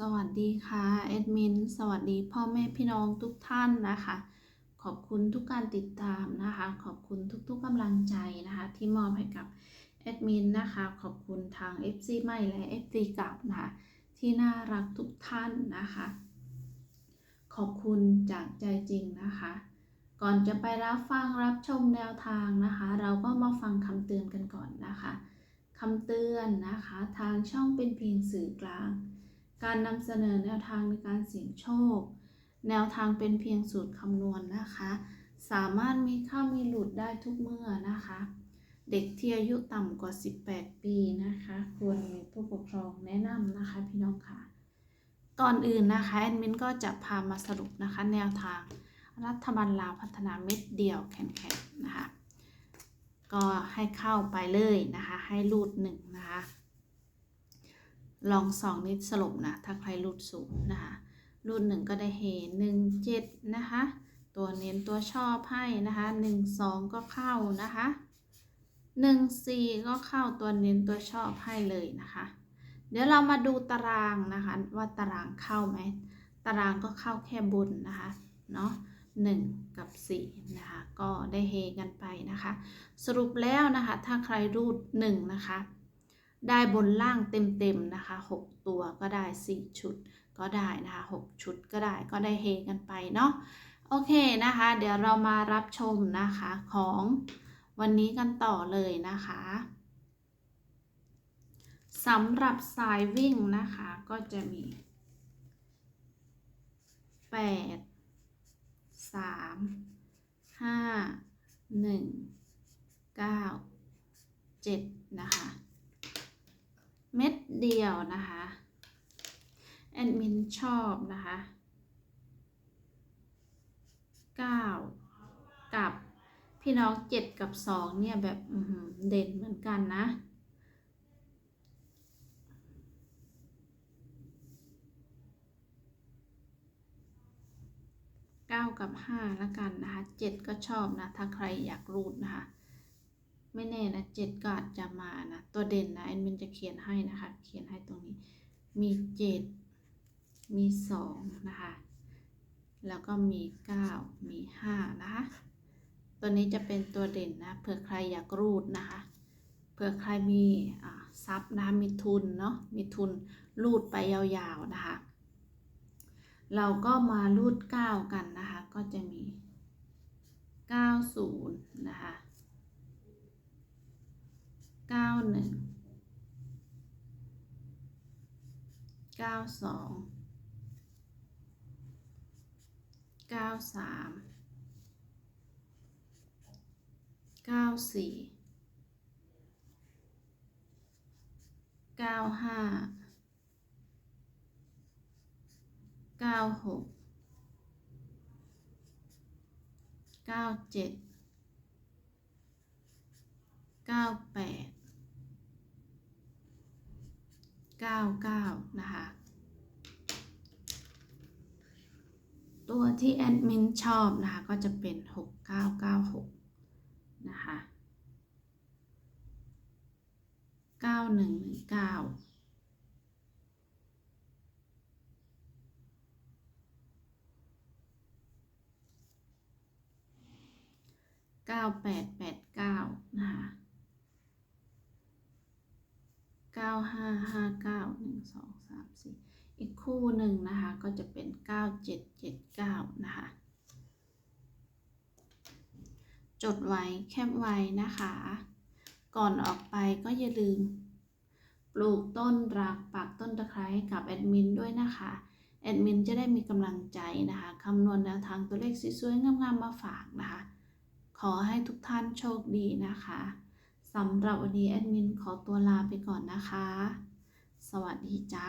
สวัสดีค่ะแอดมินสวัสดีพ่อแม่พี่น้องทุกท่านนะคะ ขอบคุณทุกการติดตามนะคะ ขอบคุณทุกๆกำลังใจนะคะ ที่มอบให้กับแอดมินนะคะ ขอบคุณทาง FC ใหม่และ FC เก่านะคะที่น่ารักทุกท่านนะคะ ขอบคุณจากใจจริงนะคะ ก่อนจะไปรับฟังรับชมแนวทางนะคะ เราก็มาฟังคำเตือนกันก่อนนะคะคำเตือนนะคะ ทางช่องเป็นเพียงสื่อกลาง การนำเสนอแนวทางในการเสี่ยงโชค แนวทางเป็นเพียงสูตรคำนวณนะคะ สามารถมีเข้ามีหลุดได้ทุกเมื่อนะคะ เด็กที่อายุต่ำกว่า 18 ปีนะคะ ควรมีผู้ปกครองแนะนำนะคะพี่น้องค่ะ ก่อนอื่นนะคะแอดมินก็จะพามาสรุปนะคะ แนวทางรัฐบาลลาวพัฒนาเม็ดเดียวแข็งๆนะคะ ก็ให้เข้าไปเลยนะคะ ให้รูดหนึ่งนะคะ ลองสองนิดสรุปนะถ้าใครรูดสูงนะคะรูดหนึ่งก็ได้เฮหนึ่งเจ็ดนะคะ ตัวเน้นตัวชอบให้นะคะหนึ่งสองก็เข้านะคะหนึ่งสี่ก็เข้าตัวเน้นตัวชอบให้เลยนะคะ เดี๋ยวเรามาดูตารางนะคะ ว่าตารางเข้าไหมตารางก็เข้าแค่บนนะคะเนาะหนึ่งกับสี่นะคะก็ได้เฮกันไปนะคะ สรุปแล้วนะคะถ้าใครรูดหนึ่งนะคะ ได้บนล่างเต็มๆนะคะ 6 ตัวก็ได้ 4 ชุดก็ได้นะคะ 6 ชุดก็ได้ก็ได้เฮกันไปเนาะโอเคนะคะ เดี๋ยวเรามารับชมนะคะของวันนี้กันต่อเลยนะคะสำหรับสายวิ่งนะคะก็จะมี 8 3 5 1 9 7 นะคะ เม็ดเดียวนะคะแอดมินชอบนะคะ9กับพี่น้อง 7 กับ 2 เนี่ย แบบเด่นเหมือนกันนะ 9 กับ5แล้วกันนะคะ 7 ก็ชอบนะ ถ้าใครอยากรูดนะคะ ไม่แน่นะเจ็ดก็อาจจะมานะ ตัวเด่นนะแอดมินจะเขียนให้นะคะ เขียนให้ตรงนี้ มีเจ็ดมีสองนะคะ แล้วก็มีเก้ามีห้านะคะ ตัวนี้จะเป็นตัวเด่นนะ เผื่อใครอยากรูดนะคะ เผื่อใครมีอ่าซับนะ มีทุนเนาะ มีทุนรูดไปยาวๆนะคะ เราก็มารูดเก้ากันนะคะ ก็จะมีเก้าศูนย์นะคะ เก้าหนึ่ง เก้าสองเก้าสามเก้าสี่เก้าห้าเก้าหกเก้าเจ็ดเก้าแปด เก้าเก้านะคะ ตัวที่แอดมินชอบนะคะ ก็จะเป็นหกเก้าเก้าหกนะคะเก้าหนึ่งหนึ่งเก้าเก้าแปดแปดเก้านะคะ เก้าห้าห้าเก้าหนึ่ง สองสามสี่อีกคู่หนึ่งนะคะก็จะเป็นเก้าเจ็ดเจ็ดเก้านะคะจดไว้แคปไว้นะคะ ก่อนออกไปก็อย่าลืม ปลูกต้นรักปักต้นตะไคร้ให้กับแอดมินด้วยนะคะแอดมินจะได้มีกำลังใจนะคะคำนวณแนวทางตัวเลขสวยๆงามๆมาฝากนะคะ ขอให้ทุกท่านโชคดีนะคะสำหรับวันนี้แอดมินขอตัวลาไปก่อนนะคะ สวัสดีจ้า